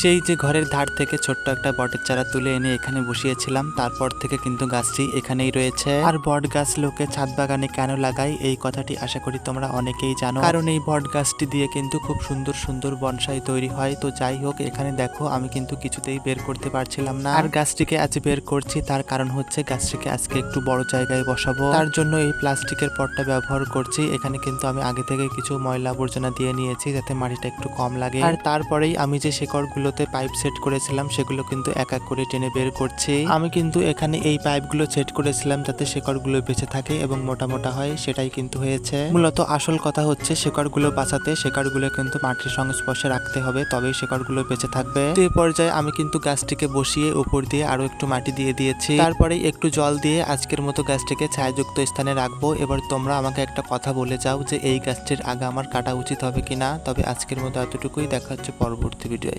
সেই যে ঘরের ধার থেকে ছোট্ট একটা বটের চারা তুলে এনে এখানে বসিয়েছিলাম, তারপর থেকে কিন্তু গাছটি এখানেই রয়েছে। আর বট গাছ লোকে ছাদ বাগানে কেন লাগায়, এই কথাটি আশা করি তোমরা অনেকেই জানো। কারণ এই বট গাছটি দিয়ে কিন্তু খুব সুন্দর সুন্দর বনসাই তৈরি হয়। তো যাই হোক, এখানে দেখো, আমি কিন্তু কিছুতেই বের করতে পারছিলাম না। আর গাছটিকে আজ বের করছি, তার কারণ হচ্ছে গাছটিকে আজকে একটু বড় জায়গায় বসাবো। তার জন্য এই প্লাস্টিকের পটটা ব্যবহার করছি। এখানে কিন্তু আমি আগে থেকে কিছু ময়লা আবর্জনা দিয়ে নিয়েছি, যাতে মাটিটা একটু কম লাগে। আর তারপরেই আমি যে শেকড়গুলোতে পাইপ সেট করেছিলাম, সেগুলো কিন্তু এক এক করে টেনে বের করছি। আমি কিন্তু এখানে এই পাইপগুলো সেট করেছিলাম যাতে শেকড়গুলো বেঁচে থাকে এবং মোটা মোটা হয়, সেটাই কিন্তু হয়েছে। মূলত আসল কথা হচ্ছে শেকড়গুলো বাঁচাতে শেকড়গুলো কিন্তু মাটির সংস্পর্শে রাখতে হবে, তবেই শেকড়গুলো বেঁচে থাকবে। এই পর্যায়ে আমি কিন্তু গাছটিকে বসিয়ে উপর দিয়ে আরও একটু মাটি দিয়ে দিয়েছি। তারপরে একটু জল দিয়ে আজকের মতো গাছটিকে ছায়াযুক্ত স্থানে রাখব। এবার তোমরা আমাকে একটা কথা বলে যাও যে এই গাছটির আগা আমার কাটা উচিত হবে কিনা, তবে আজকের মতো এতটুকুই। দেখা হচ্ছে পরবর্তী ভিডিওয়ে।